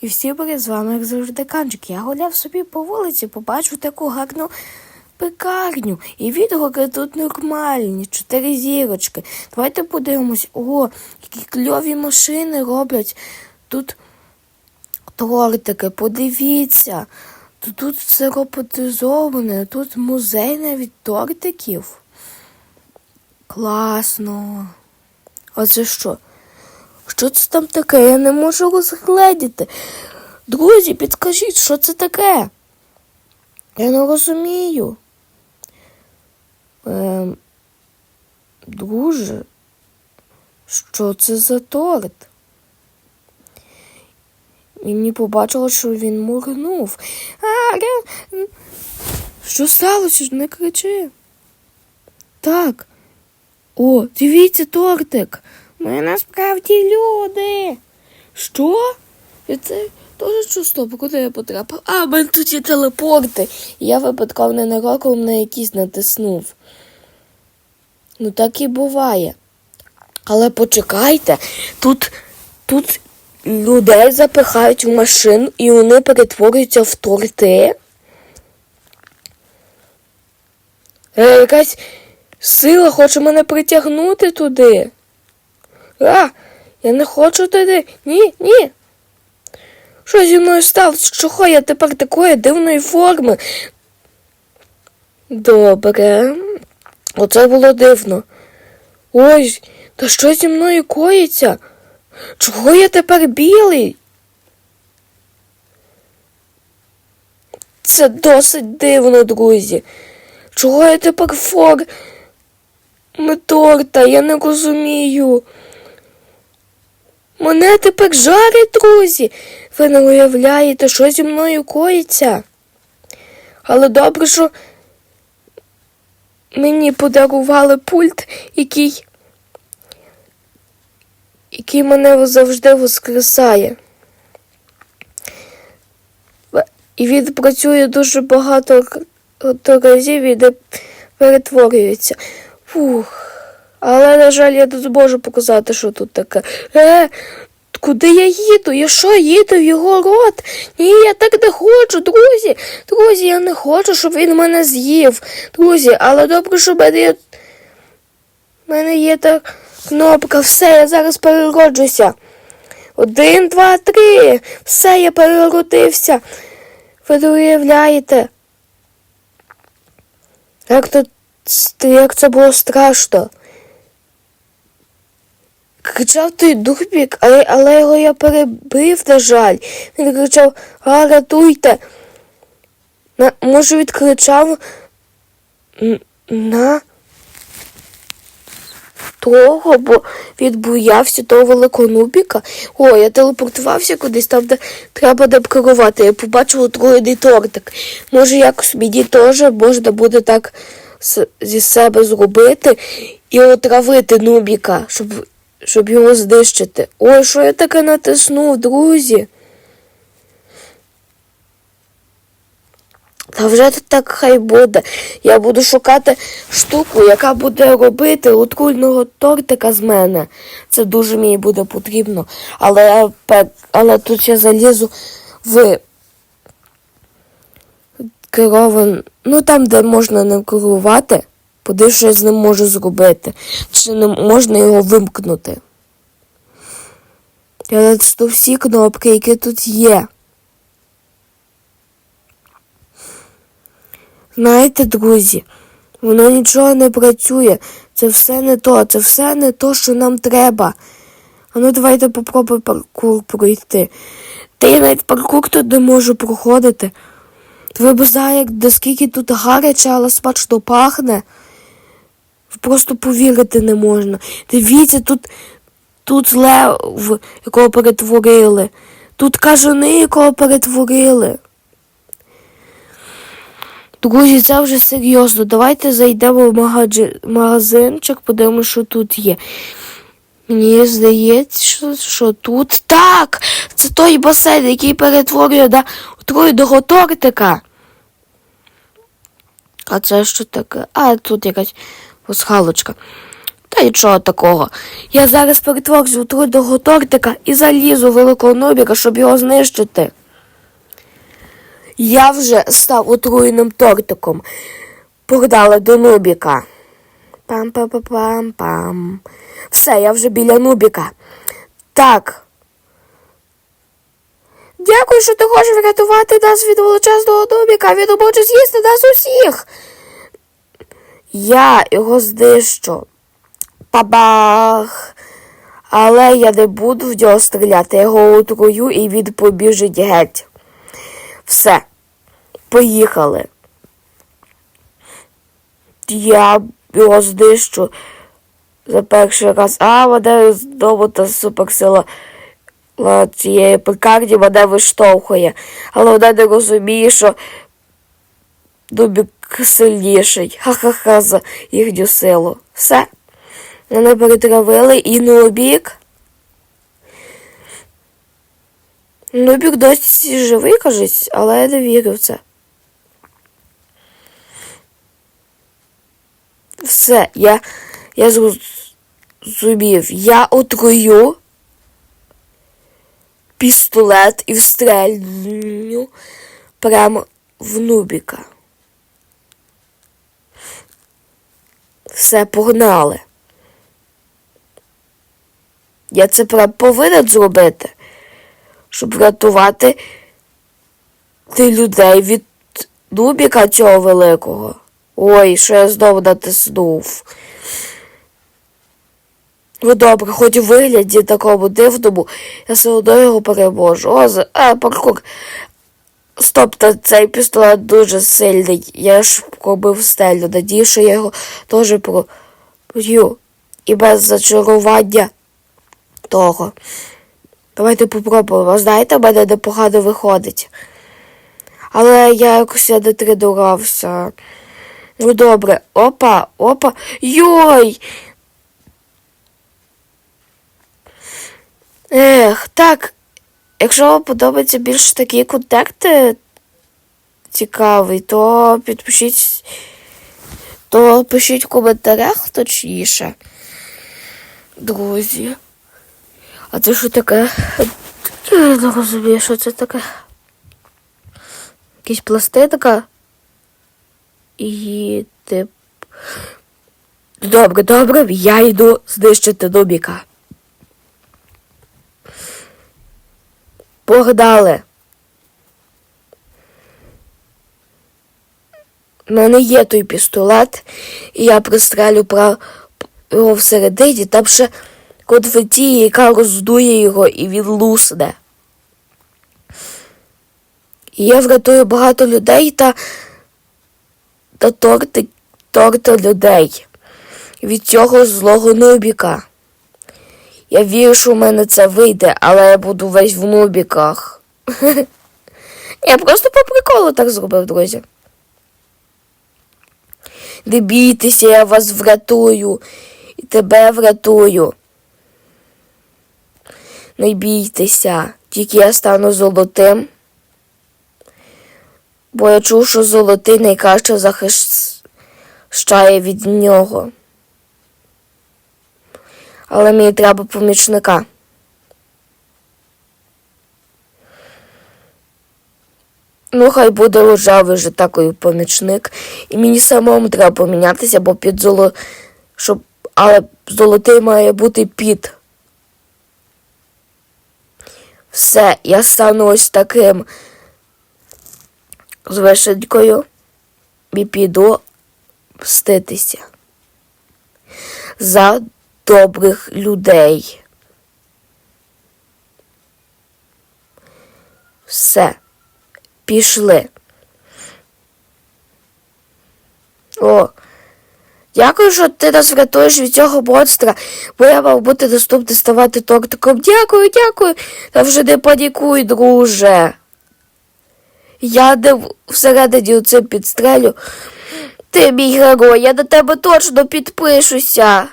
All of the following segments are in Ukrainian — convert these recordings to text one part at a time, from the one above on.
І всі були з вами, як завжди, канчик. Я гуляв собі по вулиці, побачив таку гарну пекарню. І відгуки тут нормальні, чотири зірочки. Давайте подивимось. О, які кльові машини роблять. Тут тортики, подивіться. Тут, все роботизоване, тут музей навіть тортиків. Класно. А це що? Що це там таке? Я не можу розгледіти. Друзі, підкажіть, що це таке? Я не розумію. Ем, друже, що це за торт? І Мені побачило, що він моргнув. А. Що сталося? Не кричи. Так. О, дивіться тортик. Ми насправді люди. Що? Це теж чувство, куди я потрапив. А, в мене тут є телепорти. Я випадково ненароком на якийсь натиснув. Ну так і буває. Але почекайте, тут, тут людей запихають в машину і вони перетворюються в торти. Е, якась сила хоче мене притягнути туди. А, я не хочу туди. Ні, ні. Що зі мною сталося? Чого я тепер такої дивної форми? Добре. Оце було дивно. Ой, та що зі мною коїться? Чого я тепер білий? Це досить дивно, друзі. Чого я тепер форми торта? Я не розумію. Мене тепер жарять, друзі. Ви не уявляєте, що зі мною коїться. Але добре, що мені подарували пульт, який, який мене завжди воскресає. І він працює дуже багато разів і перетворюється. Фух. Але, на жаль, я не зможу показати, що тут таке. Е, куди я їду? Я що, їду в його рот? Ні, я так не хочу, друзі. Друзі, я не хочу, щоб він мене з'їв. Друзі, але добре, що мене є. В мене є та кнопка. Все, я зараз перероджуся. Один, два, три. Все, я переродився. Ви уявляєте? Як, то, як це було страшно. Кричав той дурбік, але, але його я перебив, на жаль. Він кричав, а рятуйте. На, може, відкричав на того, бо відбоявся того великого нубіка. О, я телепортувався кудись там, де треба де керувати. Я побачив отруєний тортик. Може, якось мені теж можна буде так зі себе зробити і отравити нубіка, щоб, щоб його знищити. Ой, що я таке натиснув, друзі? Та вже тут так хай буде. Я буду шукати штуку, яка буде робити отруйного тортика з мене. Це дуже мені буде потрібно. Але, але тут я залізу в керован. Ну там, де можна не керувати, подивись, що я з ним можу зробити. Чи не можна його вимкнути. Я натисну всі кнопки, які тут є. Знаєте, друзі, воно нічого не працює. Це все не то, це все не то, що нам треба. А ну давайте попробуй паркур пройти. Та я навіть паркур тут не можу проходити. Ви б знали, як де скільки тут гаряче, але смачно пахне. Просто повірити не можна. Дивіться, тут, тут лев, якого перетворили. Тут кажани, якого перетворили. Друзі, це вже серйозно. Давайте зайдемо в магаджи- магазинчик, подивимося, що тут є. Мені здається, що, тут так. Це той басейн, який перетворює на отруйного тортика. А це що таке? А, тут якась пасхалочка. Та нічого такого. Я зараз перетворюсь у трудного тортика і залізу великого нубіка, щоб його знищити. Я вже став отруєним тортиком. Погнали до нубіка. Пам-пам-пам-пам. Все, я вже біля нубіка. Так. Дякую, що ти хочеш врятувати нас від величезного нубіка. Він може з'їсти нас усіх. Я його знищу. Бабах. Але я не буду в нього стріляти, я його отрую і він побіжить геть. Все, поїхали. Я його знищу за перший раз. А, мене знову та суперсила ла, цієї пекарні мене виштовхує. Але вона не розуміє, що Дубік сильніший. Ха-ха-ха за їхню силу. Все. Мене перетравили і Нубік. Нубік досі живий, кажуть, але я не вірю в це. Все, я, я зрозумів. Я отрую пістолет і встрельню прямо в Нубіка. Все, погнали. Я це повинен зробити, щоб врятувати ти людей від Нубіка цього великого. Ой, що я знову натиснув. Ну добре, хоч у вигляді такому дивному, я все одно його переможу. О, за... а, паркур. Стоп, та цей пістолет дуже сильний. Я ж пробив стелю. Надію, що я його теж проб'ю. І без зачарування того. Давайте попробуємо. Знаєте, в мене непогано виходить. Але я якось не тренувався. Ну добре, опа, опа. Йой! Ех, так. Якщо вам подобається більш такі контакти цікавий, то підпишіть, то пишіть в коментарях точніше. Друзі. А це що таке? Я не розумію, що це таке. Якісь пластинка. І тип. Добре, добре, я йду знищити Нубіка. Погнали. У мене є той пістолет, і я пристрелю його всередині, там ще конфеті, яка роздує його і він лусне. І я врятую багато людей та, та торти, торти людей від цього злого нубіка. Я вірю, що в мене це вийде, але я буду весь в нубіках. Я просто по приколу так зробив, друзі. Не бійтеся, я вас врятую. І тебе врятую. Не бійтеся, тільки я стану золотим. Бо я чув, що золотий найкраще захищає від нього. Але мені треба помічника. Ну, хай буде лежавий вже такий помічник. І мені самому треба помінятися, бо під золо. Щоб... Але золотий має бути під. Все, я стану ось таким з вишенькою і піду мститися. За добрих людей. Все, пішли. О, дякую, що ти нас врятуєш від цього монстра, бо я мав бути доступний ставати тортиком. Дякую, дякую. Та вже не панікуй, друже. Я не всередині цим підстрелю. Ти мій герой, я на тебе точно підпишуся.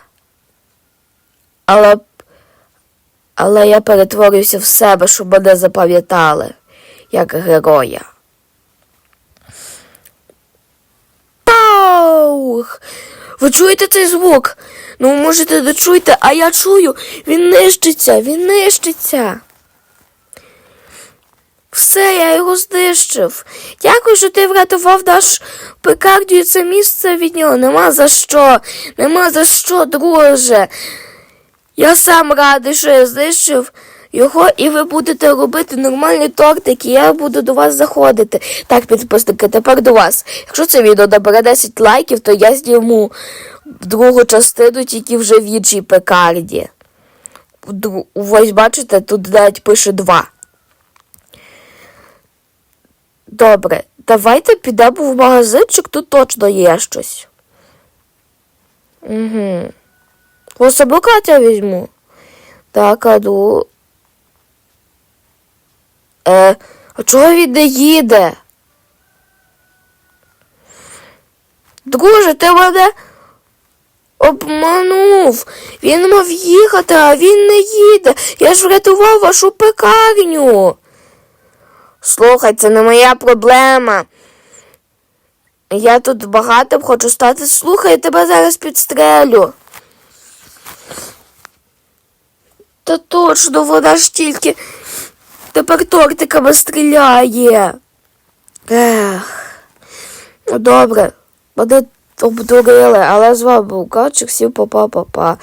Але але я перетворюся в себе, щоб мене запам'ятали, як героя. Паух! Ви чуєте цей звук? Ну, можете не а я чую. Він нищиться, він нищиться. Все, я його знищив. Дякую, що ти врятував наш пекарню і це місце від нього. Нема за що. Нема за що, друже. Я сам радий, що я знищив його, і ви будете робити нормальні тортики, я буду до вас заходити. Так, підписники, тепер до вас. Якщо це відео набере 10 лайків, то я зніму другу частину тільки вже в іншій пекарні. Ось бачите, тут навіть пише 2. Добре, давайте підемо в магазинчик, тут точно є щось. Угу. Пособукати я візьму. Так, а ну. Е, а чого він не їде? Друже, ти мене обманув. Він мав їхати, а він не їде. Я ж врятував вашу пекарню. Слухай, це не моя проблема. Я тут багатим хочу стати. Слухай, я тебе зараз підстрелю. Та точно, вона ж тільки тепер тортиками стріляє. Ех. Ну добре, мене обдурили, але з вами був Качик, всім па-па-па-па.